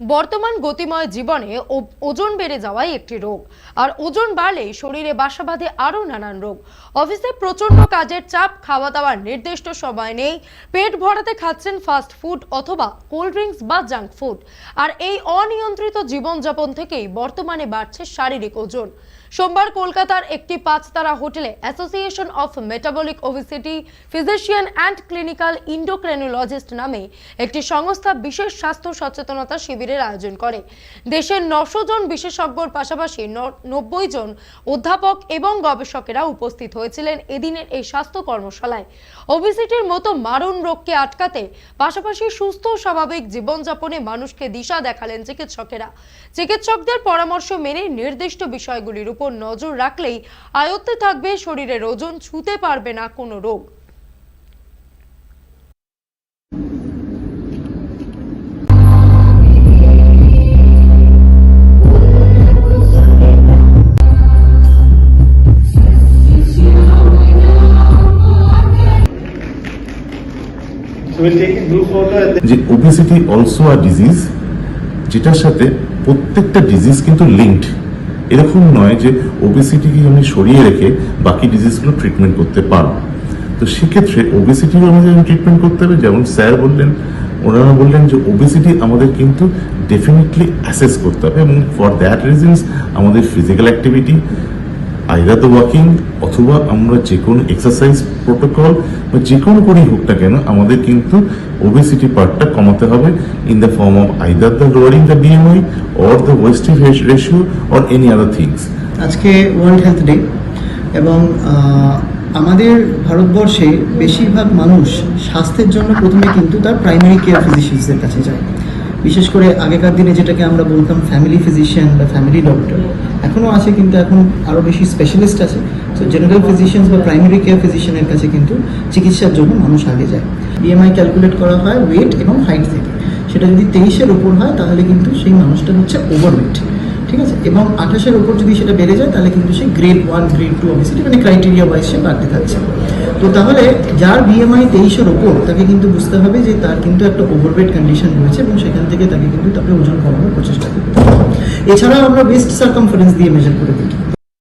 বর্তমান গতিময় জীবনে ওজন বেড়ে যাওয়াই একটি রোগ। আর ওজন বাড়লেই শরীরে বাসা বাঁধে আরও নানান রোগ। অফিসে প্রচণ্ড কাজের চাপ খাওয়া দাওয়ার নির্দিষ্ট সময় নেই, পেট ভরাতে খাচ্ছেন ফাস্ট ফুড অথবা কোল্ড ড্রিঙ্কস বা জাঙ্ক ফুড আর এই অনিয়ন্ত্রিত জীবনযাপন থেকেই বর্তমানে বাড়ছে শারীরিক ওজন। সোমবার কলকাতার একটি পাঁচতারা হোটেলে association of metabolic obesity, physician and clinical endocrinologist নামে একটি সংস্থা বিশেষ স্বাস্থ্য সচেতনতা শিবিরের আয়োজন করে। দেশের নশো জন বিশেষজ্ঞর পাশাপাশি নব্বই জন অধ্যাপক এবং গবেষকেরা উপস্থিত হয়েছিলেন এদিনের এই স্বাস্থ্য কর্মশালায়। ওবিসিটির মতো মারণ রোগকে আটকাতে পাশাপাশি সুস্থ স্বাভাবিক জীবনযাপনে মানুষকে দিশা দেখালেন চিকিৎসকেরা। চিকিৎসকদের পরামর্শ মেনে নির্দিষ্ট বিষয়গুলির উপর নজর রাখলেই আয়ত্তে থাকবে শরীরের ওজন, ছুঁতে পারবে না কোনো রোগ। যে ওবেসিটি অলসো আ ডিজিজ যেটার সাথে প্রত্যেকটা ডিজিজ কিন্তু লিঙ্কড এরকম নয় যে ওবেসিটিকে আমি সরিয়ে রেখে বাকি ডিজিজগুলো ট্রিটমেন্ট করতে পারব। তো সেক্ষেত্রে ওবেসিটিও আমাদের ট্রিটমেন্ট করতে হবে। যেমন স্যার বললেন, ওনারা বললেন যে ওবেসিটি আমাদের কিন্তু ডেফিনেটলি অ্যাসেস করতে হবে এবং ফর দ্যাট রিজনস আমাদের physical activity either the walking অথবা আমরা যে কোনো এক্সারসাইজ প্রোটোকল বা যে কোনো করেই হোক না কেন, আমাদের কিন্তু ওবেসিটি পার্টটা কমাতে হবে in the form of either the lowering the BMI or the waist ratio or any other things আজকে ওয়ার্ল্ড হেলথ ডে এবং আমাদের ভারতবর্ষে বেশিরভাগ মানুষ স্বাস্থ্যের জন্য প্রথমে কিন্তু তার প্রাইমারি কেয়ার ফিজিশিয়ানসদের কাছে যায়। বিশেষ করে আগেকার দিনে যেটাকে আমরা বলতাম ফ্যামিলি ফিজিশিয়ান বা ফ্যামিলি ডক্টর এখনও আছে কিন্তু এখন আরও বেশি স্পেশালিস্ট আছে। তো জেনারেল ফিজিশিয়ানস বা প্রাইমারি কেয়ার ফিজিশিয়ানের কাছে কিন্তু চিকিৎসার জন্য মানুষ আগে যায়। বিএমআই ক্যালকুলেট করা হয় ওয়েট এবং হাইট থেকে। সেটা যদি তেইশের উপর হয়, তাহলে কিন্তু সেই মানুষটা হচ্ছে ওভারওয়েট ঠিক আছে? এবং আঠাশের উপর যদি সেটা বেড়ে যায়, তাহলে কিন্তু সে grade one grade two obviously মানে ক্রাইটেরিয়া ওয়াইজ সে বাড়তে থাকছে। তো তাহলে যার বিএমআই তেইশের ওপর, তাকে কিন্তু বুঝতে হবে যে তার কিন্তু একটা ওভারওয়েট কন্ডিশন রয়েছে এবং সেখান থেকে তাকে কিন্তু তাকে ওজন কমানোর প্রচেষ্টা করতে হবে। এছাড়াও আমরা বেস্ট সার্কমফারেন্স দিয়ে মেজার করে দিই